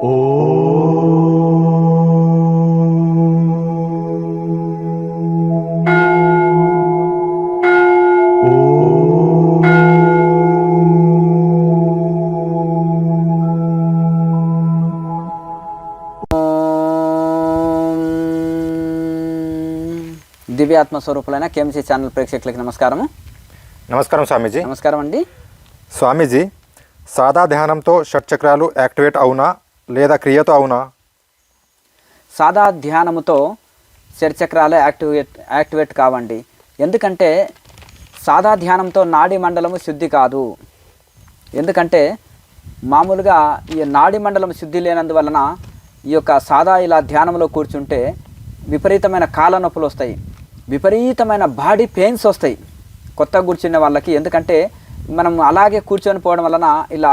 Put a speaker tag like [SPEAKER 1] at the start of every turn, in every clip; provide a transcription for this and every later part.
[SPEAKER 1] దివ్యాత్మ స్వరూపులైన KMC channel ప్రేక్షకులకి నమస్కారము.
[SPEAKER 2] నమస్కారం స్వామీజీ.
[SPEAKER 1] నమస్కారం అండి.
[SPEAKER 2] స్వామీజీ సాదా ధ్యానంతో షట్చక్రాలు యాక్టివేట్ అవునా? లేదా క్రియతో అవునా?
[SPEAKER 1] సాదా ధ్యానముతో చర్చక్రాలు యాక్టివేట్ యాక్టివేట్ కావండి. ఎందుకంటే సాదా ధ్యానంతో నాడీ మండలము శుద్ధి కాదు. ఎందుకంటే మామూలుగా ఈ నాడీ మండలం శుద్ధి లేనందువలన ఈ యొక్క సాదా ఇలా ధ్యానంలో కూర్చుంటే విపరీతమైన కాళ్ళ నొప్పులు వస్తాయి. విపరీతమైన బాడీ పెయిన్స్ వస్తాయి కొత్తగా కూర్చునే వాళ్ళకి. ఎందుకంటే మనం అలాగే కూర్చొని పోవడం వలన ఇలా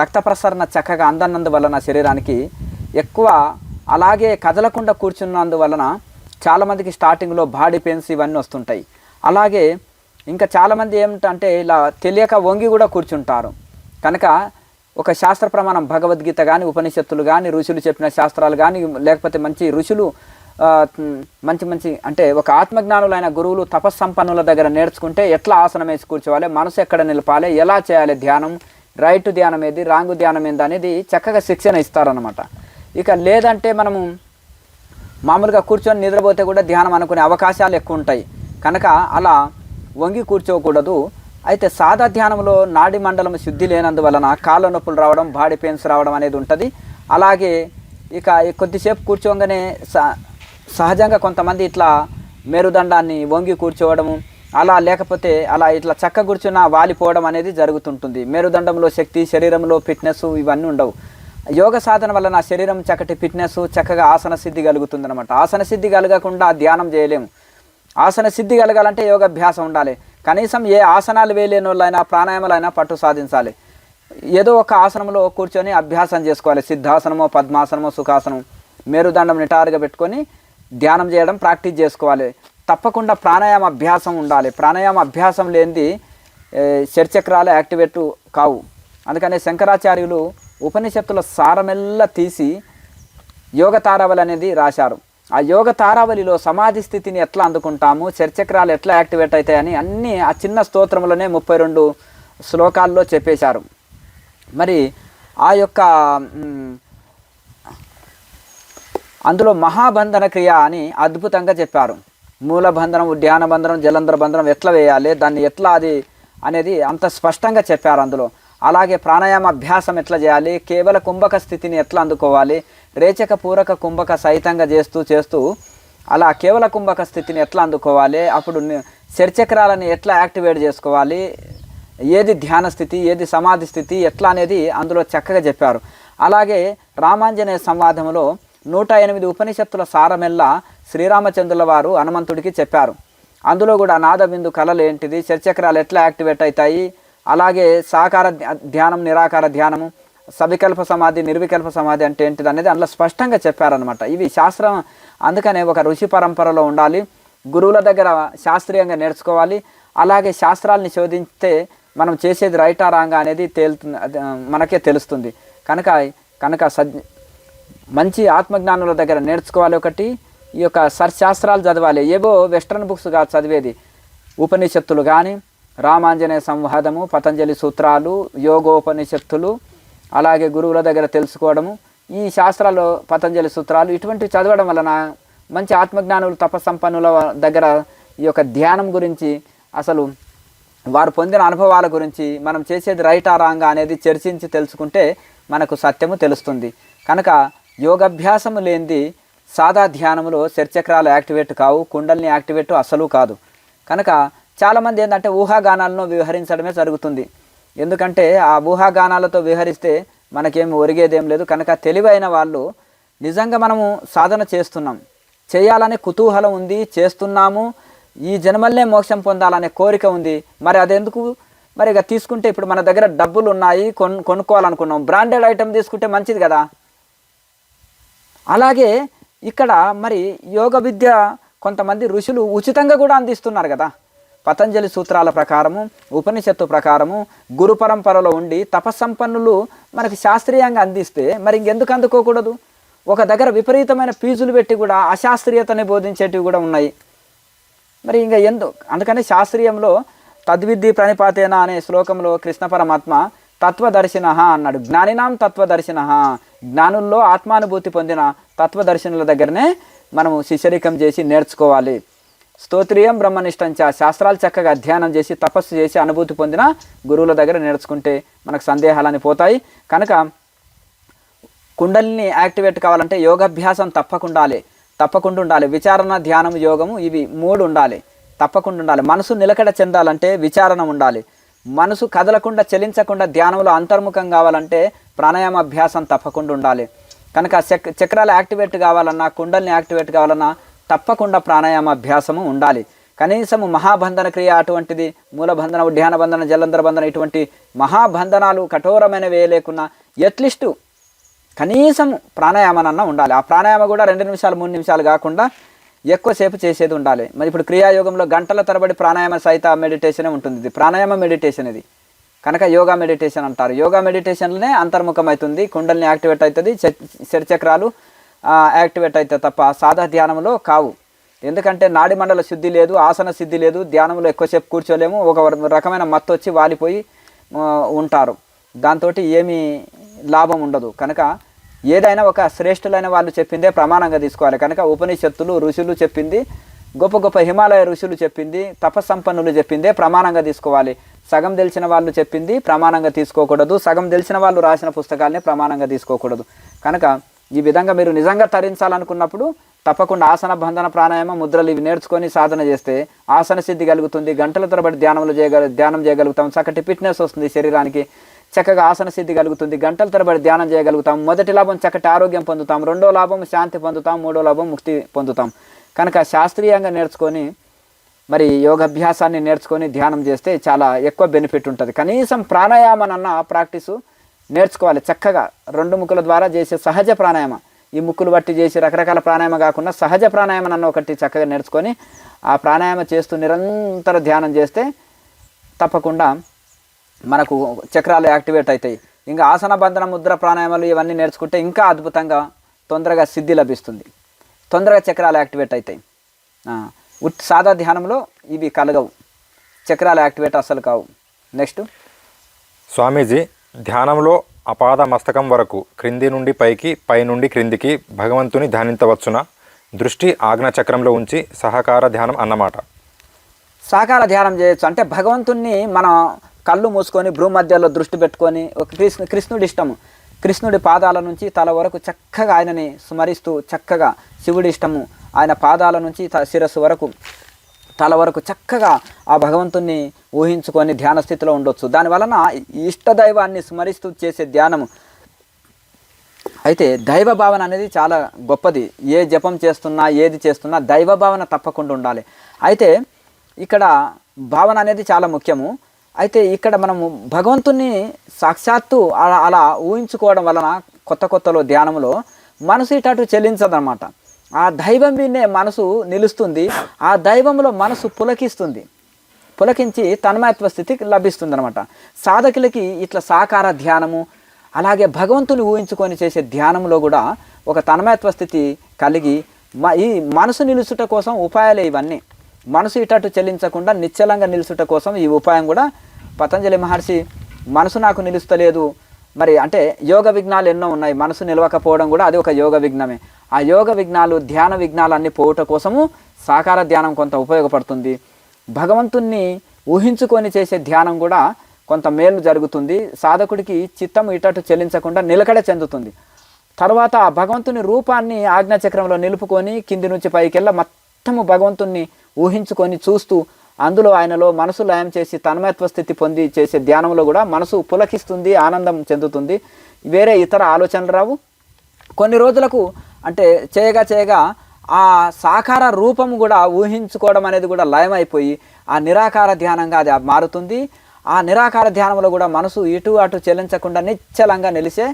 [SPEAKER 1] రక్త ప్రసరణ చక్కగా అందనందువలన శరీరానికి ఎక్కువ అలాగే కదలకుండా కూర్చున్నందువలన చాలామందికి స్టార్టింగ్లో బాడీ పెయిన్స్ ఇవన్నీ వస్తుంటాయి. అలాగే ఇంకా చాలామంది ఏమిటంటే ఇలా తెలియక వంగి కూడా కూర్చుంటారు. కనుక ఒక శాస్త్ర ప్రమాణం భగవద్గీత కానీ ఉపనిషత్తులు కానీ ఋషులు చెప్పిన శాస్త్రాలు కానీ లేకపోతే మంచి ఋషులు మంచి మంచి అంటే ఒక ఆత్మజ్ఞానులైన గురువులు తపస్సంపన్నుల దగ్గర నేర్చుకుంటే ఎట్లా ఆసనం వేసి కూర్చోవాలి మనసు ఎక్కడ నిలపాలి ఎలా చేయాలి ధ్యానం రైట్ ధ్యానం ఏది రాంగు ధ్యానం ఏంది అనేది చక్కగా శిక్షణ ఇస్తారనమాట ఇక లేదంటే మనము మామూలుగా కూర్చొని నిద్రపోతే కూడా ధ్యానం అనుకునే అవకాశాలు ఎక్కువ ఉంటాయి. కనుక అలా వంగి కూర్చోకూడదు. అయితే సాదా ధ్యానంలో నాడి మండలం శుద్ధి లేనందువలన కాళ్ళ నొప్పులు రావడం బాడీ పెయిన్స్ రావడం అనేది ఉంటుంది. అలాగే ఇక కొద్దిసేపు కూర్చోగానే స- సహజంగా కొంతమంది ఇట్లా మేరుదండాన్ని వంగి కూర్చోవడము అలా లేకపోతే అలా ఇట్లా చక్క కూర్చున్న వాలిపోవడం అనేది జరుగుతుంటుంది. మేరుదండంలో శక్తి శరీరంలో ఫిట్నెస్ ఇవన్నీ ఉండవు. యోగ సాధన వల్ల నా శరీరం చక్కటి ఫిట్నెస్ చక్కగా ఆసన సిద్ధి కలుగుతుంది అనమాట ఆసన సిద్ధి కలగకుండా ధ్యానం చేయలేము. ఆసన సిద్ధి కలగాలంటే యోగాభ్యాసం ఉండాలి. కనీసం ఏ ఆసనాలు వేయలేని వాళ్ళైనా ప్రాణాయామాలైనా పట్టు సాధించాలి. ఏదో ఒక ఆసనంలో కూర్చొని అభ్యాసం చేసుకోవాలి. సిద్ధాసనమో పద్మాసనమో సుఖాసనం మేరుదండం నిటారుగా పెట్టుకొని ధ్యానం చేయడం ప్రాక్టీస్ చేసుకోవాలి. తప్పకుండా ప్రాణాయామ అభ్యాసం ఉండాలి. ప్రాణాయామ అభ్యాసం లేనిది ఏ, యాక్టివేట్ కావు. అందుకనే శంకరాచార్యులు ఉపనిషత్తుల సారమెల్లా తీసి యోగ తారావళి అనేది రాశారు. ఆ యోగ తారావళిలో సమాధి స్థితిని ఎట్లా అందుకుంటాము? చర్చక్రాలు ఎట్లా యాక్టివేట్ అవుతాయని అన్నీ ఆ చిన్న స్తోత్రంలోనే ముప్పై రెండు శ్లోకాల్లో చెప్పేశారు. మరి ఆ యొక్క అందులో మహాబంధన క్రియ అని అద్భుతంగా చెప్పారు. మూలబంధనం ఉద్యాన బంధనం జలంధర బంధనం ఎట్లా వేయాలి దాన్ని ఎట్లా అది అనేది అంత స్పష్టంగా చెప్పారు అందులో. అలాగే ప్రాణాయామ అభ్యాసం ఎట్లా చేయాలి కేవల కుంభక స్థితిని ఎట్లా అందుకోవాలి రేచక పూరక కుంభక సహితంగా చేస్తూ చేస్తూ అలా కేవల కుంభక స్థితిని ఎట్లా అందుకోవాలి అప్పుడు శరిచక్రాలని ఎట్లా యాక్టివేట్ చేసుకోవాలి ఏది ధ్యాన స్థితి ఏది సమాధి స్థితి ఎట్లా అనేది అందులో చక్కగా చెప్పారు. అలాగే రామాంజనేయ సంవాదంలో నూట ఎనిమిది ఉపనిషత్తుల సారమెల్లా శ్రీరామచంద్రుల వారు హనుమంతుడికి చెప్పారు. అందులో కూడా నాదబిందు కళలు ఏంటిది? చర్చక్రాలు ఎట్లా యాక్టివేట్ అవుతాయి అలాగే సాకార ధ్యా- ధ్యానం నిరాకార ధ్యానము సవికల్ప సమాధి నిర్వికల్ప సమాధి అంటే ఏంటిది అనేది అందులో స్పష్టంగా చెప్పారనమాట ఇవి శాస్త్రం అందుకనే ఒక ఋషి పరంపరలో ఉండాలి. గురువుల దగ్గర శాస్త్రీయంగా నేర్చుకోవాలి. అలాగే శాస్త్రాలని శోధిస్తే మనం చేసేది రైటా రాంగా అనేది తేలుతుంది మనకే తెలుస్తుంది. కనుక కనుక సద్ మంచి ఆత్మజ్ఞానుల దగ్గర నేర్చుకోవాలి ఒకటి. ఈ యొక్క సర్శాస్త్రాలు చదవాలి. ఏవో వెస్ట్రన్ బుక్స్ కాదు చదివేది. ఉపనిషత్తులు కానీ రామాంజనేయ సంవాదము పతంజలి సూత్రాలు యోగోపనిషత్తులు అలాగే గురువుల దగ్గర తెలుసుకోవడము ఈ శాస్త్రాలు పతంజలి సూత్రాలు ఇటువంటివి చదవడం వలన మంచి ఆత్మజ్ఞానులు తపస్సంపన్నుల దగ్గర ఈ యొక్క ధ్యానం గురించి అసలు వారు పొందిన అనుభవాల గురించి మనం చేసేది రైటా రాంగా అనేది చర్చించి తెలుసుకుంటే మనకు సత్యము తెలుస్తుంది. కనుక యోగాభ్యాసము లేనిది సాదా ధ్యానంలో చర్చక్రాలు యాక్టివేట్ కావు కుండల్ని యాక్టివేట్ అసలు కాదు. కనుక చాలామంది ఏంటంటే ఊహాగానాలను వివరించడమే జరుగుతుంది. ఎందుకంటే ఆ ఊహాగానాలతో విహరిస్తే మనకేమి ఒరిగేదేం లేదు. కనుక తెలివైన వాళ్ళు నిజంగా మనము సాధన చేస్తున్నాం. చేయాలనే కుతూహలం ఉంది చేస్తున్నాము. ఈ జన్మల్నే మోక్షం పొందాలనే కోరిక ఉంది. మరి అదెందుకు? మరి ఇక తీసుకుంటే ఇప్పుడు మన దగ్గర డబ్బులు ఉన్నాయి కొను కొనుక్కోవాలనుకున్నాం. బ్రాండెడ్ ఐటెం తీసుకుంటే మంచిది కదా. అలాగే ఇక్కడ మరి యోగ విద్య కొంతమంది ఋషులు ఉచితంగా కూడా అందిస్తున్నారు కదా. పతంజలి సూత్రాల ప్రకారము ఉపనిషత్తు ప్రకారము గురు పరంపరలో ఉండి తపస్సంపన్నులు మనకి శాస్త్రీయంగా అందిస్తే మరి ఇంకెందుకు అందుకోకూడదు? ఒక దగ్గర విపరీతమైన ఫీజులు పెట్టి కూడా అశాస్త్రీయతని బోధించేటివి కూడా ఉన్నాయి. మరి ఇంకా ఎందు అందుకని శాస్త్రీయంలో తద్విద్ది ప్రణిపాతేన అనే శ్లోకంలో కృష్ణ పరమాత్మ తత్వదర్శిన అన్నాడు. జ్ఞానినాం తత్వదర్శిన జ్ఞానుల్లో ఆత్మానుభూతి పొందిన తత్వదర్శనుల దగ్గరనే మనము శిశరికం చేసి నేర్చుకోవాలి. స్తోత్రియం బ్రహ్మనిష్టంచ శాస్త్రాలు చక్కగా అధ్యయనం చేసి తపస్సు చేసి అనుభూతి పొందిన గురువుల దగ్గర నేర్చుకుంటే మనకు సందేహాలని పోతాయి. కనుక కుండలిని యాక్టివేట్ కావాలంటే యోగాభ్యాసం తప్పకుండా తప్పకుండా ఉండాలి. విచారణ ధ్యానం యోగము ఇవి మూడు ఉండాలి. తప్పకుండా ఉండాలి. మనసు నిలకడ చెందాలంటే విచారణ ఉండాలి. మనసు కదలకుండా చలించకుండా ధ్యానంలో అంతర్ముఖం కావాలంటే ప్రాణాయామ అభ్యాసం తప్పకుండా ఉండాలి. కనుక చక్ చక్రాలు యాక్టివేట్ కావాలన్నా కుండల్ని యాక్టివేట్ కావాలన్నా తప్పకుండా ప్రాణాయామ అభ్యాసము ఉండాలి. కనీసము మహాబంధన క్రియ అటువంటిది మూలబంధన ఉద్యాన బంధన జలంధర బంధన ఇటువంటి మహాబంధనాలు కఠోరమైన వేయలేకున్నా ఎట్లీస్టు కనీసం ప్రాణాయామనన్నా ఉండాలి. ఆ ప్రాణాయామ కూడా రెండు నిమిషాలు మూడు నిమిషాలు కాకుండా ఎక్కువసేపు చేసేది ఉండాలి. మరి ఇప్పుడు క్రియాయోగంలో గంటల తరబడి ప్రాణాయామ సహిత మెడిటేషన్ ఉంటుంది. ఇది ప్రాణాయామ మెడిటేషన్ ఇది. కనుక యోగా మెడిటేషన్ అంటారు. యోగా మెడిటేషన్లోనే అంతర్ముఖం అవుతుంది కుండల్ని యాక్టివేట్ అవుతుంది చరిచక్రాలు యాక్టివేట్ అవుతాయి తప్ప సాదా ధ్యానంలో కావు. ఎందుకంటే నాడి మండల శుద్ధి లేదు ఆసన సిద్ధి లేదు ధ్యానంలో ఎక్కువసేపు కూర్చోలేము ఒక రకమైన మత్తు వచ్చి వాలిపోయి ఉంటారు. దాంతో ఏమీ లాభం ఉండదు. కనుక ఏదైనా ఒక శ్రేష్ఠులైన వాళ్ళు చెప్పిందే ప్రమాణంగా తీసుకోవాలి. కనుక ఉపనిషత్తులు ఋషులు చెప్పింది గొప్ప గొప్ప హిమాలయ ఋషులు చెప్పింది తపస్సంపన్నులు చెప్పిందే ప్రమాణంగా తీసుకోవాలి. సగం తెలిసిన వాళ్ళు చెప్పింది ప్రమాణంగా తీసుకోకూడదు. సగం తెలిసిన వాళ్ళు రాసిన పుస్తకాలని ప్రమాణంగా తీసుకోకూడదు. కనుక ఈ విధంగా మీరు నిజంగా తరించాలనుకున్నప్పుడు తప్పకుండా ఆసన బంధన ప్రాణాయామ ముద్రలు ఇవి నేర్చుకొని సాధన చేస్తే ఆసన సిద్ధి కలుగుతుంది. గంటల తరబడి ధ్యానంలో చేయగల ధ్యానం చేయగలుగుతాం. చక్కటి ఫిట్నెస్ వస్తుంది శరీరానికి. చక్కగా ఆసన సిద్ధి కలుగుతుంది. గంటల తరబడి ధ్యానం చేయగలుగుతాం. మొదటి లాభం చక్కటి ఆరోగ్యం పొందుతాం. రెండో లాభం శాంతి పొందుతాం. మూడో లాభం ముక్తి పొందుతాం. కనుక శాస్త్రీయంగా నేర్చుకొని మరి యోగాభ్యాసాన్ని నేర్చుకొని ధ్యానం చేస్తే చాలా ఎక్కువ బెనిఫిట్ ఉంటుంది. కనీసం ప్రాణాయామనన్న ప్రాక్టీసు నేర్చుకోవాలి. చక్కగా రెండు ముక్కుల ద్వారా చేసే సహజ ప్రాణాయామ. ఈ ముక్కులు బట్టి చేసి రకరకాల ప్రాణాయామ కాకుండా సహజ ప్రాణాయామం అన్న ఒకటి చక్కగా నేర్చుకొని ఆ ప్రాణాయామ చేస్తూ నిరంతర ధ్యానం చేస్తే తప్పకుండా మనకు చక్రాలు యాక్టివేట్ అవుతాయి. ఇంకా ఆసన బంధన ముద్ర ప్రాణాయామాలు ఇవన్నీ నేర్చుకుంటే ఇంకా అద్భుతంగా తొందరగా సిద్ధి లభిస్తుంది. తొందరగా చక్రాలు యాక్టివేట్ అవుతాయి. ఉట్ సాదా ధ్యానంలో ఇవి కలగవు. చక్రాలు యాక్టివేట్ అసలు కావు. నెక్స్ట్.
[SPEAKER 2] స్వామీజీ ధ్యానంలో అపాద మస్తకం వరకు క్రింది నుండి పైకి పై నుండి క్రిందికి భగవంతుని ధ్యానించవచ్చున? దృష్టి ఆజ్ఞ చక్రంలో ఉంచి సహకార ధ్యానం అన్నమాట.
[SPEAKER 1] సాకార ధ్యానం చేయొచ్చు. అంటే భగవంతుణ్ణి మనం కళ్ళు మూసుకొని భూమధ్యలో దృష్టి పెట్టుకొని ఒక కృష్ణ కృష్ణుడి ఇష్టము కృష్ణుడి పాదాల నుంచి తల వరకు చక్కగా ఆయనని స్మరిస్తూ చక్కగా శివుడి ఇష్టము. ఆయన పాదాల నుంచి త- శిరస్సు వరకు తల వరకు చక్కగా ఆ భగవంతుణ్ణి ఊహించుకొని ధ్యాన స్థితిలో ఉండొచ్చు. దాని వలన ఇష్టదైవాన్ని స్మరిస్తూ చేసే ధ్యానము. అయితే దైవ భావన అనేది చాలా గొప్పది. ఏ జపం చేస్తున్నా ఏది చేస్తున్నా దైవ భావన తప్పకుండా ఉండాలి. అయితే ఇక్కడ భావన అనేది చాలా ముఖ్యము. అయితే ఇక్కడ మనము భగవంతుని సాక్షాత్తు అలా అలా ఊహించుకోవడం వలన కొత్త కొత్తలో ధ్యానంలో మనసు ఇటు చెల్లించదనమాట ఆ దైవం మీదనే మనసు నిలుస్తుంది ఆ దైవంలో మనసు పులకిస్తుంది. పులకించి తన్మయత్వ స్థితి లభిస్తుంది అనమాట సాధకులకి ఇట్లా సాకార ధ్యానము అలాగే భగవంతుని ఊహించుకొని చేసే ధ్యానంలో కూడా ఒక తన్మయత్వ స్థితి కలిగి మ ఈ మనసు నిలుచుట కోసం ఉపాయాలే ఇవన్నీ. మనసు ఇటట్టు చెల్లించకుండా నిశ్చలంగా నిలుచుట కోసం ఈ ఉపాయం కూడా పతంజలి మహర్షి మనసు నాకు నిలుస్తలేదు. మరి అంటే యోగ విఘ్నాలు ఎన్నో ఉన్నాయి. మనసు నిలవకపోవడం కూడా అది ఒక యోగ విఘ్నమే. ఆ యోగ విఘ్నాలు ధ్యాన విఘ్నాలు అన్ని పోవుట కోసము సాకార ధ్యానం కొంత ఉపయోగపడుతుంది. భగవంతుణ్ణి ఊహించుకొని చేసే ధ్యానం కూడా కొంత మేలు జరుగుతుంది. సాధకుడికి చిత్తం ఇటటు చెల్లించకుండా నిలకడ చెందుతుంది. తర్వాత ఆ భగవంతుని రూపాన్ని ఆజ్ఞాచక్రంలో నిలుపుకొని కింది నుంచి పైకెళ్ళ మొత్తము భగవంతుణ్ణి ఊహించుకొని చూస్తూ అందులో ఆయనలో మనసు లయం చేసి తన్మయత్వ స్థితి పొంది చేసే ధ్యానంలో కూడా మనసు పులకిస్తుంది ఆనందం చెందుతుంది. వేరే ఇతర ఆలోచనలు రావు. కొన్ని రోజులకు అంటే చేయగా చేయగా ఆ సాకార రూపం కూడా ఊహించుకోవడం అనేది కూడా లయమైపోయి ఆ నిరాకార ధ్యానంగా అది మారుతుంది. ఆ నిరాకార ధ్యానంలో కూడా మనసు ఇటు అటు చెల్లించకుండా నిశ్చలంగా నిలిచే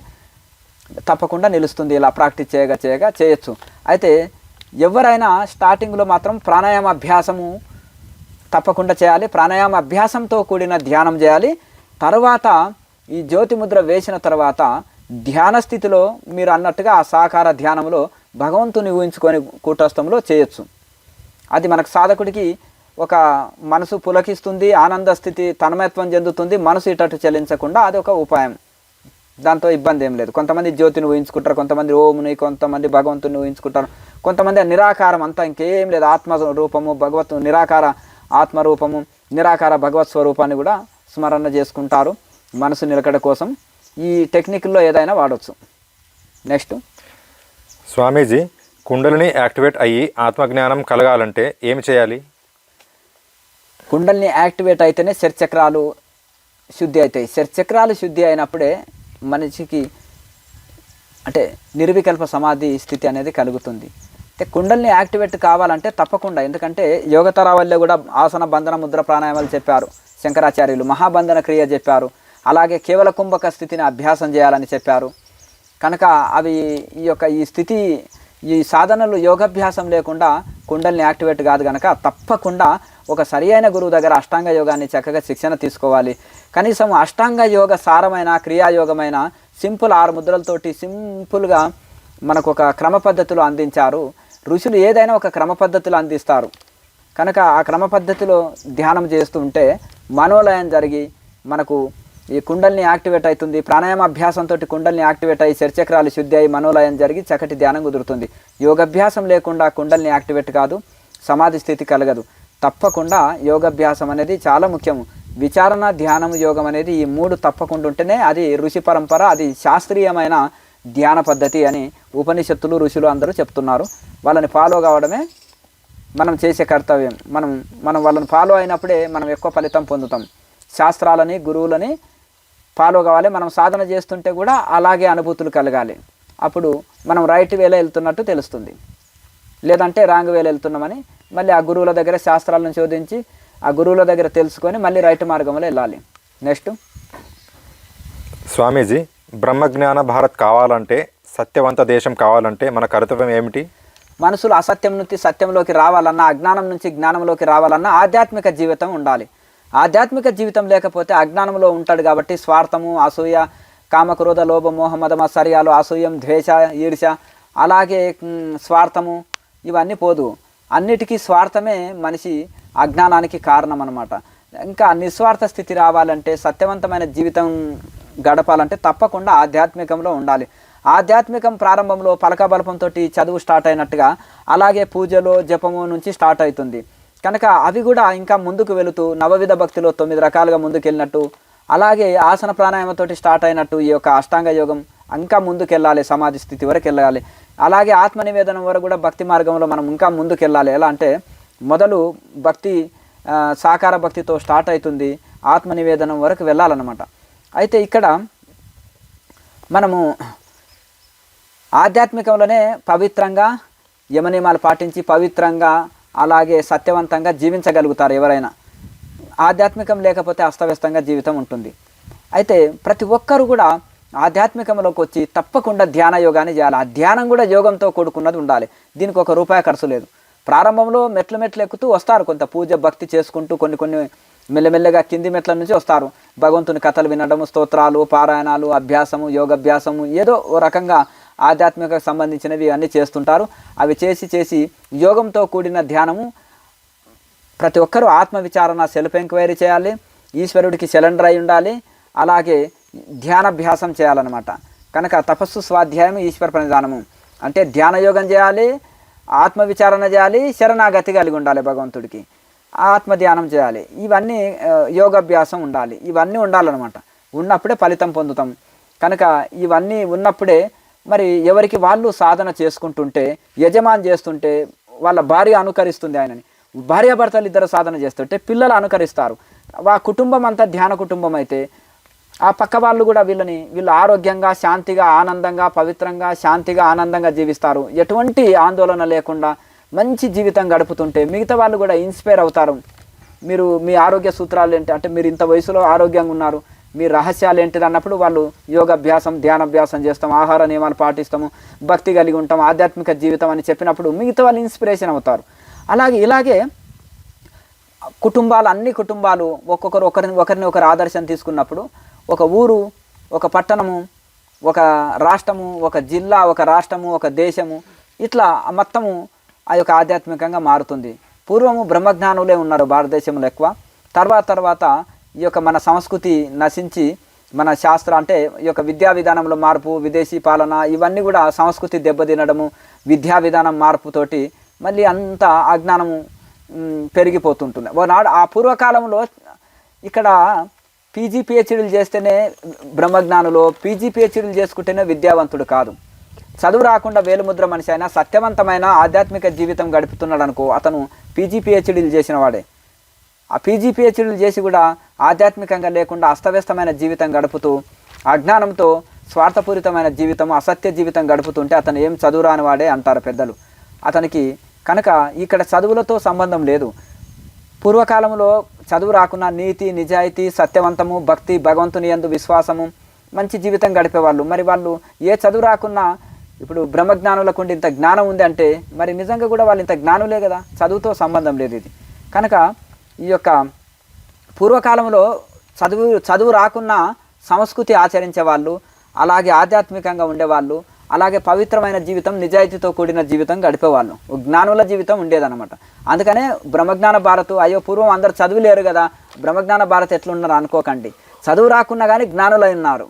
[SPEAKER 1] తప్పకుండా నిలుస్తుంది. ఇలా ప్రాక్టీస్ చేయగా చేయగా చేయొచ్చు. అయితే ఎవరైనా స్టార్టింగ్లో మాత్రం ప్రాణాయామ అభ్యాసము తప్పకుండా చేయాలి. ప్రాణాయామ అభ్యాసంతో కూడిన ధ్యానం చేయాలి. తర్వాత ఈ జ్యోతి ముద్ర వేసిన తర్వాత ధ్యాన స్థితిలో మీరు అన్నట్టుగా ఆ సాకార ధ్యానంలో భగవంతుని ఊహించుకొని కూటస్థంలో చేయొచ్చు. అది మనకు సాధకుడికి ఒక మనసు పులకిస్తుంది ఆనంద స్థితి తన్మయత్వం చెందుతుంది మనసు ఇటట్టు చెల్లించకుండా అది ఒక ఉపాయం. దాంతో ఇబ్బంది ఏం లేదు. కొంతమంది జ్యోతిని ఊహించుకుంటారు కొంతమంది ఓముని కొంతమంది భగవంతుని ఊహించుకుంటారు. కొంతమంది నిరాకారం అంతా ఇంకేం లేదు. ఆత్మ రూపము భగవత్ నిరాకార ఆత్మరూపము నిరాకార భగవత్ స్వరూపాన్ని కూడా స్మరణ చేసుకుంటారు మనసు నిలకడ కోసం. ఈ టెక్నిక్లో ఏదైనా వాడవచ్చు నెక్స్ట్.
[SPEAKER 2] స్వామీజీ కుండలిని యాక్టివేట్ అయ్యి ఆత్మజ్ఞానం కలగాలంటే ఏమి చేయాలి?
[SPEAKER 1] కుండల్ని యాక్టివేట్ అయితేనే శర్చక్రాలు శుద్ధి అవుతాయి. శర్చక్రాలు శుద్ధి అయినప్పుడే మనిషికి అంటే నిర్వికల్ప సమాధి స్థితి అనేది కలుగుతుంది. అంటే కుండల్ని యాక్టివేట్ కావాలంటే తప్పకుండా. ఎందుకంటే యోగతరావల్లో కూడా ఆసన బంధన ముద్ర ప్రాణాయామాలు చెప్పారు శంకరాచార్యులు. మహాబంధన క్రియ చెప్పారు. అలాగే కేవల కుంభక స్థితిని అభ్యాసం చేయాలని చెప్పారు. కనుక అవి ఈ యొక్క ఈ స్థితి ఈ సాధనలు యోగాభ్యాసం లేకుండా కుండల్ని యాక్టివేట్ కాదు కనుక తప్పకుండా ఒక సరి అయిన గురువు దగ్గర అష్టాంగ యోగాన్ని చక్కగా శిక్షణ తీసుకోవాలి. కనీసం అష్టాంగ యోగ సారమైన క్రియాయోగమైన సింపుల్ ఆరు ముద్రలతోటి సింపుల్గా మనకు ఒక క్రమ పద్ధతులు అందించారు. ఋషులు ఏదైనా ఒక క్రమ పద్ధతులు అందిస్తారు. కనుక ఆ క్రమ పద్ధతిలో ధ్యానం చేస్తూ ఉంటే మనోలయం జరిగి మనకు ఈ కుండల్ని యాక్టివేట్ అవుతుంది ప్రాణాయామ అభ్యాసంతో కుండల్ని యాక్టివేట్ అయ్యి శరీరచక్రాలు శుద్ధి అయ్యి మనోలయం జరిగి చక్కటి ధ్యానం కుదురుతుంది. యోగాభ్యాసం లేకుండా కుండల్ని యాక్టివేట్ కాదు సమాధి స్థితి కలగదు. తప్పకుండా యోగాభ్యాసం అనేది చాలా ముఖ్యము. విచారణ ధ్యానం యోగం అనేది ఈ మూడు తప్పకుండా ఉంటేనే అది ఋషి పరంపర అది శాస్త్రీయమైన ధ్యాన పద్ధతి అని ఉపనిషత్తులు ఋషులు అందరూ చెప్తున్నారు. వాళ్ళని ఫాలో కావడమే మనం చేసే కర్తవ్యం. మనం మనం వాళ్ళని ఫాలో అయినప్పుడే మనం ఎక్కువ ఫలితం పొందుతాం. శాస్త్రాలని గురువులని ఫాలో కావాలి. మనం సాధన చేస్తుంటే కూడా అలాగే అనుభూతులు కలగాలి. అప్పుడు మనం రైట్ వేలో వెళ్తున్నట్టు తెలుస్తుంది. లేదంటే రాంగ్ వేలో వెళ్తున్నామని మళ్ళీ ఆ గురువుల దగ్గర శాస్త్రాలను శోధించి ఆ గురువుల దగ్గర తెలుసుకొని మళ్ళీ రైట్ మార్గంలో వెళ్ళాలి. నెక్స్ట్
[SPEAKER 2] స్వామీజీ బ్రహ్మజ్ఞాన భారత్ కావాలంటే సత్యవంత దేశం కావాలంటే మన కర్తవ్యం ఏమిటి?
[SPEAKER 1] మనసులు అసత్యం నుంచి సత్యంలోకి రావాలన్నా అజ్ఞానం నుంచి జ్ఞానంలోకి రావాలన్నా ఆధ్యాత్మిక జీవితం ఉండాలి. ఆధ్యాత్మిక జీవితం లేకపోతే అజ్ఞానంలో ఉంటాడు కాబట్టి స్వార్థము అసూయ కామక్రోధ లోభ మోహ మద మత్సర్యాలు అసూయం ద్వేష ఈర్ష అలాగే స్వార్థము ఇవన్నీ పోదు. అన్నిటికీ స్వార్థమే మనిషి అజ్ఞానానికి కారణం అనమాట ఇంకా నిస్వార్థ స్థితి రావాలంటే సత్యవంతమైన జీవితం గడపాలంటే తప్పకుండా ఆధ్యాత్మికంలో ఉండాలి. ఆధ్యాత్మికం ప్రారంభంలో పలకబలపంతో చదువు స్టార్ట్ అయినట్టుగా అలాగే పూజలో జపము నుంచి స్టార్ట్ అవుతుంది. కనుక అవి కూడా ఇంకా ముందుకు వెళుతూ నవవిధ భక్తిలో తొమ్మిది రకాలుగా ముందుకు వెళ్ళినట్టు అలాగే ఆసన ప్రాణాయామతోటి స్టార్ట్ అయినట్టు ఈ యొక్క అష్టాంగ యోగం ఇంకా ముందుకెళ్ళాలి సమాధి స్థితి వరకు వెళ్ళాలి. అలాగే ఆత్మ నివేదనం వరకు కూడా భక్తి మార్గంలో మనం ఇంకా ముందుకెళ్ళాలి. ఎలా అంటే మొదలు భక్తి సాకార భక్తితో స్టార్ట్ అవుతుంది ఆత్మ నివేదనం వరకు వెళ్ళాలన్నమాట. అయితే ఇక్కడ మనము ఆధ్యాత్మికంలోనే పవిత్రంగా యమనియమాలు పాటించి పవిత్రంగా అలాగే సత్యవంతంగా జీవించగలుగుతారు ఎవరైనా. ఆధ్యాత్మికం లేకపోతే అస్తవ్యస్తంగా జీవితం ఉంటుంది. అయితే ప్రతి ఒక్కరు కూడా ఆధ్యాత్మికంలోకి వచ్చి తప్పకుండా ధ్యాన యోగాన్ని చేయాలి. ఆ ధ్యానం కూడా యోగంతో కూడుకున్నది ఉండాలి. దీనికి ఒక రూపాయి ఖర్చు లేదు. ప్రారంభంలో మెట్లు మెట్లు ఎక్కుతూ వస్తారు. కొంత పూజ భక్తి చేసుకుంటూ కొన్ని కొన్ని మెల్లమెల్లగా కింది మెట్ల నుంచి వస్తారు. భగవంతుని కథలు వినడము స్తోత్రాలు పారాయణాలు అభ్యాసము యోగాభ్యాసము ఏదో ఓ రకంగా ఆధ్యాత్మిక సంబంధించినవి అన్నీ చేస్తుంటారు. అవి చేసి చేసి యోగంతో కూడిన ధ్యానము ప్రతి ఒక్కరూ ఆత్మ విచారణ సెల్ఫ్ ఎంక్వైరీ చేయాలి. ఈశ్వరుడికి సిలిండర్ అయి ఉండాలి. అలాగే ధ్యానాభ్యాసం చేయాలన్నమాట. కనుక తపస్సు స్వాధ్యాయం ఈశ్వర ప్రణిధానము అంటే ధ్యాన యోగం చేయాలి ఆత్మవిచారణ చేయాలి శరణాగతి కలిగి ఉండాలి భగవంతుడికి. ఆత్మ ధ్యానం చేయాలి. ఇవన్నీ యోగాభ్యాసం ఉండాలి. ఇవన్నీ ఉండాలన్నమాట. ఉన్నప్పుడే ఫలితం పొందుతాం. కనుక ఇవన్నీ ఉన్నప్పుడే మరి ఎవరికి వాళ్ళు సాధన చేసుకుంటుంటే యజమాని చేస్తుంటే వాళ్ళ భార్య అనుకరిస్తుంది ఆయనని. భార్యాభర్తలు ఇద్దరు సాధన చేస్తుంటే పిల్లలు అనుకరిస్తారు. ఆ కుటుంబం అంతా ధ్యాన కుటుంబం అయితే ఆ పక్క వాళ్ళు కూడా వీళ్ళని వీళ్ళు ఆరోగ్యంగా శాంతిగా ఆనందంగా పవిత్రంగా శాంతిగా ఆనందంగా జీవిస్తారు. ఎటువంటి ఆందోళన లేకుండా మంచి జీవితం గడుపుతుంటే మిగతా వాళ్ళు కూడా ఇన్స్పైర్ అవుతారు. మీరు మీ ఆరోగ్య సూత్రాలు ఏంటి? అంటే మీరు ఇంత వయసులో ఆరోగ్యంగా ఉన్నారు. మీ రహస్యాలు ఏంటిది అన్నప్పుడు వాళ్ళు యోగాభ్యాసం ధ్యానాభ్యాసం చేస్తాం ఆహార నియమాలు పాటిస్తాము భక్తి కలిగి ఉంటాం ఆధ్యాత్మిక జీవితం అని చెప్పినప్పుడు మిగతా వాళ్ళు ఇన్స్పిరేషన్ అవుతారు. అలాగే ఇలాగే కుటుంబాలు అన్ని కుటుంబాలు ఒక్కొక్కరు ఒకరిని ఒకరిని ఒకరు ఆదర్శం తీసుకున్నప్పుడు ఒక ఊరు ఒక పట్టణము ఒక రాష్ట్రము ఒక జిల్లా ఒక రాష్ట్రము ఒక దేశము ఇట్లా మొత్తము ఆ యొక్క ఆధ్యాత్మికంగా మారుతుంది. పూర్వము బ్రహ్మజ్ఞానులే ఉన్నారు భారతదేశంలో ఎక్కువ. తర్వాత తర్వాత ఈ యొక్క మన సంస్కృతి నశించి మన శాస్త్ర అంటే ఈ యొక్క విద్యా విధానంలో మార్పు విదేశీ పాలన ఇవన్నీ కూడా సంస్కృతి దెబ్బతినడము విద్యా విధానం మార్పుతోటి మళ్ళీ అంత అజ్ఞానము పెరిగిపోతుంటుంది నాడు ఆ పూర్వకాలంలో ఇక్కడ పీజీ పిహెచ్డీలు చేస్తేనే బ్రహ్మజ్ఞానులో పీజీ పిహెచ్డీలు చేసుకుంటేనే విద్యావంతుడు కాదు. చదువు రాకుండా వేలుముద్ర మనిషి అయినా సత్యవంతమైన ఆధ్యాత్మిక జీవితం గడుపుతున్నాడు అనుకో అతను పీజీ పిహెచ్డీలు చేసిన వాడే. ఆ పీజీ పిహెచ్డీలు చేసి కూడా ఆధ్యాత్మికంగా లేకుండా అస్తవ్యస్తమైన జీవితం గడుపుతూ అజ్ఞానంతో స్వార్థపూరితమైన జీవితం అసత్య జీవితం గడుపుతుంటే అతను ఏం చదువురాని వాడే అంటారు పెద్దలు. అతనికి కనుక ఇక్కడ చదువులతో సంబంధం లేదు. పూర్వకాలంలో చదువు రాకున్నా నీతి నిజాయితీ సత్యవంతము భక్తి భగవంతుని యందు విశ్వాసము మంచి జీవితం గడిపేవాళ్ళు. మరి వాళ్ళు ఏ చదువు రాకున్నా ఇప్పుడు బ్రహ్మజ్ఞానులకు ఇంత జ్ఞానం ఉంది అంటే మరి నిజంగా కూడా వాళ్ళు ఇంత జ్ఞానులే కదా? చదువుతో సంబంధం లేదు ఇది. కనుక ఈ యొక్క పూర్వకాలంలో చదువు చదువు రాకున్నా సంస్కృతి ఆచరించే వాళ్ళు అలాగే ఆధ్యాత్మికంగా ఉండేవాళ్ళు అలాగే పవిత్రమైన జీవితం నిజాయితీతో కూడిన జీవితం గడిపేవాళ్ళు. జ్ఞానుల జీవితం ఉండేదన్నమాట. అందుకనే బ్రహ్మజ్ఞాన భారత్ అయ్యో పూర్వం అందరు చదువులేరు కదా బ్రహ్మజ్ఞాన భారత్ ఎట్లున్నారు అనుకోకండి. చదువు రాకున్నా కానీ జ్ఞానులై ఉన్నారు.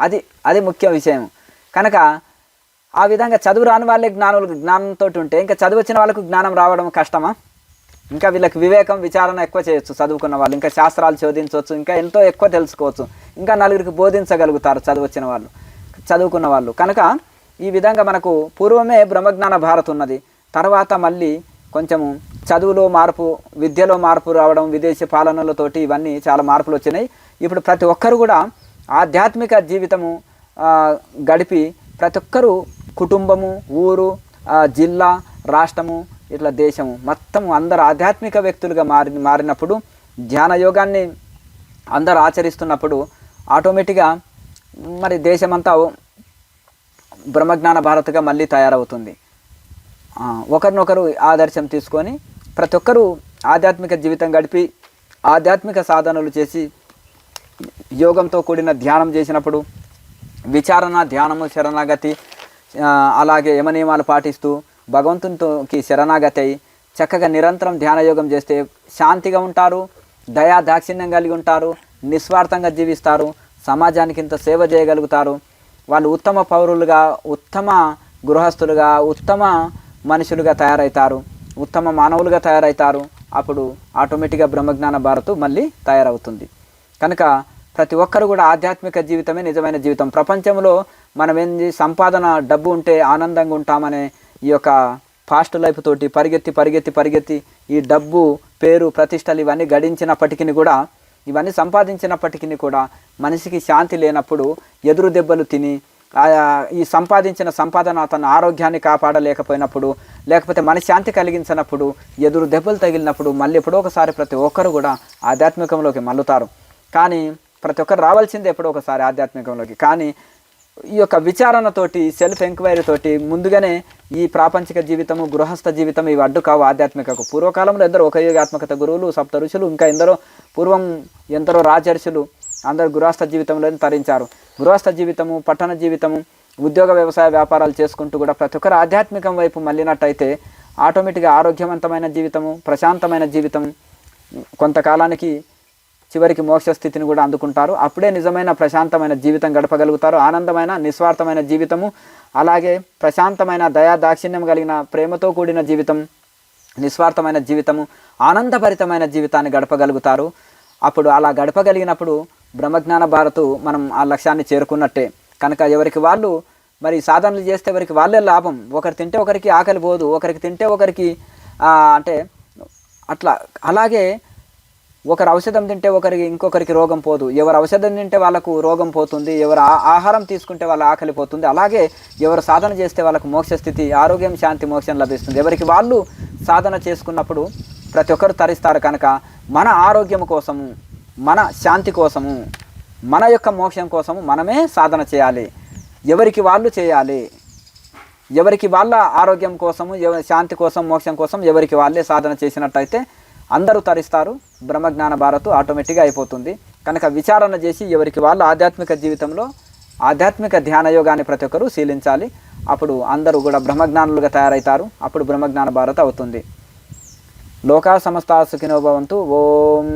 [SPEAKER 1] అది అది ముఖ్య విషయం. కనుక ఆ విధంగా చదువు రాని వాళ్ళే జ్ఞానులు జ్ఞానంతో ఉంటే ఇంకా చదువు వచ్చిన వాళ్ళకు జ్ఞానం రావడం కష్టమా? ఇంకా వీళ్ళకి వివేకం విచారణ ఎక్కువ చేయొచ్చు చదువుకున్న వాళ్ళు. ఇంకా శాస్త్రాలు శోధించవచ్చు ఇంకా ఎంతో ఎక్కువ తెలుసుకోవచ్చు. ఇంకా నలుగురికి బోధించగలుగుతారు చదువు వచ్చిన వాళ్ళు. చదువుకున్న వాళ్ళు. కనుక ఈ విధంగా మనకు పూర్వమే బ్రహ్మజ్ఞాన భారత్ ఉన్నది. తర్వాత మళ్ళీ కొంచెము చదువులో మార్పు విద్యలో మార్పు రావడం విదేశీ పాలనలతోటి ఇవన్నీ చాలా మార్పులు వచ్చినాయి. ఇప్పుడు ప్రతి ఒక్కరు కూడా ఆధ్యాత్మిక జీవితము గడిపి ప్రతి ఒక్కరూ కుటుంబము ఊరు జిల్లా రాష్ట్రము ఇట్లా దేశము మొత్తం అందరు ఆధ్యాత్మిక వ్యక్తులుగా మారి మారినప్పుడు ధ్యాన యోగాన్ని అందరు ఆచరిస్తున్నప్పుడు ఆటోమేటిక్గా మరి దేశమంతా బ్రహ్మజ్ఞాన భారత్గా మళ్ళీ తయారవుతుంది. ఒకరినొకరు ఆదర్శం తీసుకొని ప్రతి ఒక్కరూ ఆధ్యాత్మిక జీవితం గడిపి ఆధ్యాత్మిక సాధనలు చేసి యోగంతో కూడిన ధ్యానం చేసినప్పుడు విచారణ ధ్యానము శరణాగతి అలాగే యమనియమాలు పాటిస్తూ భగవంతునితోకి శరణాగతి అయి చక్కగా నిరంతరం ధ్యాన యోగం చేస్తే శాంతిగా ఉంటారు దయా దాక్షిణ్యం కలిగి ఉంటారు నిస్వార్థంగా జీవిస్తారు సమాజానికి ఇంత సేవ చేయగలుగుతారు? వాళ్ళు ఉత్తమ పౌరులుగా ఉత్తమ గృహస్థులుగా ఉత్తమ మనుషులుగా తయారవుతారు ఉత్తమ మానవులుగా తయారవుతారు అప్పుడు ఆటోమేటిక్గా బ్రహ్మజ్ఞాన భారత్ మళ్ళీ తయారవుతుంది. కనుక ప్రతి ఒక్కరు కూడా ఆధ్యాత్మిక జీవితమే నిజమైన జీవితం. ప్రపంచంలో మనం ఏంది సంపాదన డబ్బు ఉంటే ఆనందంగా ఉంటామనే ఈ యొక్క ఫాస్ట్ లైఫ్ తోటి పరిగెత్తి పరిగెత్తి పరిగెత్తి ఈ డబ్బు పేరు ప్రతిష్టలు ఇవన్నీ గడించినప్పటికీ కూడా ఇవన్నీ సంపాదించినప్పటికీ కూడా మనిషికి శాంతి లేనప్పుడు ఎదురు దెబ్బలు తిని ఈ సంపాదించిన సంపాదన తన ఆరోగ్యాన్ని కాపాడలేకపోయినప్పుడు లేకపోతే మన శాంతి కలిగించినప్పుడు ఎదురు దెబ్బలు తగిలినప్పుడు మళ్ళీ ఎప్పుడో ఒకసారి ప్రతి ఒక్కరు కూడా ఆధ్యాత్మికంలోకి మల్లుతారు కానీ ప్రతి ఒక్కరు రావాల్సిందే ఎప్పుడో ఒకసారి ఆధ్యాత్మికంలోకి. కానీ ఈ యొక్క విచారణతోటి సెల్ఫ్ ఎంక్వైరీ తోటి ముందుగానే ఈ ప్రాపంచిక జీవితము గృహస్థ జీవితం ఇవి అడ్డు కావు ఆధ్యాత్మికకు. పూర్వకాలంలో ఎందరో ఒక యోగాత్మకత గురువులు సప్త ఋషులు ఇంకా ఎందరో పూర్వం ఎందరో రాజర్షులు అందరు గృహస్థ జీవితంలో తరించారు. గృహస్థ జీవితము పట్టణ జీవితము ఉద్యోగ వ్యవసాయ వ్యాపారాలు చేసుకుంటూ కూడా ప్రతి ఒక్కరు ఆధ్యాత్మికం వైపు మళ్ళినట్టయితే ఆటోమేటిక్గా ఆరోగ్యవంతమైన జీవితము ప్రశాంతమైన జీవితం కొంతకాలానికి చివరికి మోక్ష స్థితిని కూడా అందుకుంటారు. అప్పుడే నిజమైన ప్రశాంతమైన జీవితం గడపగలుగుతారు. ఆనందమైన నిస్వార్థమైన జీవితము అలాగే ప్రశాంతమైన దయా దాక్షిణ్యం కలిగిన ప్రేమతో కూడిన జీవితం నిస్వార్థమైన జీవితము ఆనందభరితమైన జీవితాన్ని గడపగలుగుతారు. అప్పుడు అలా గడపగలిగినప్పుడు బ్రహ్మజ్ఞాన భారతు మనం ఆ లక్ష్యాన్ని చేరుకున్నట్టే. కనుక ఎవరికి వాళ్ళు మరి సాధనలు చేస్తే ఎవరికి వాళ్ళే లాభం. ఒకరు తింటే ఒకరికి ఆకలి పోదు. ఒకరికి తింటే ఒకరికి అంటే అట్లా. అలాగే ఒకరు ఔషధం తింటే ఒకరికి ఇంకొకరికి రోగం పోదు. ఎవరు ఔషధం తింటే వాళ్ళకు రోగం పోతుంది. ఎవరు ఆ- ఆహారం తీసుకుంటే వాళ్ళ ఆకలి పోతుంది. అలాగే ఎవరు సాధన చేస్తే వాళ్ళకు మోక్ష స్థితి ఆరోగ్యం శాంతి మోక్షం లభిస్తుంది. ఎవరికి వాళ్ళు సాధన చేసుకున్నప్పుడు ప్రతి ఒక్కరు తరిస్తారు కనుక మన ఆరోగ్యం కోసము మన శాంతి కోసము మన యొక్క మోక్షం కోసము మనమే సాధన చేయాలి. ఎవరికి వాళ్ళు చేయాలి? ఎవరికి వాళ్ళ ఆరోగ్యం కోసము ఎవ శాంతి కోసం మోక్షం కోసం ఎవరికి వాళ్ళే సాధన చేసినట్టయితే అందరూ తరిస్తారు. బ్రహ్మజ్ఞాన భారత్ ఆటోమేటిక్గా అయిపోతుంది. కనుక విచారణ చేసి ఎవరికి వాళ్ళు ఆధ్యాత్మిక జీవితంలో ఆధ్యాత్మిక ధ్యాన యోగాన్ని ప్రతి ఒక్కరూ శీలించాలి. అప్పుడు అందరూ కూడా బ్రహ్మజ్ఞానులుగా తయారవుతారు అప్పుడు బ్రహ్మజ్ఞాన భారత్ అవుతుంది. లోకా సమస్త సుఖినో భవంతు. ఓం.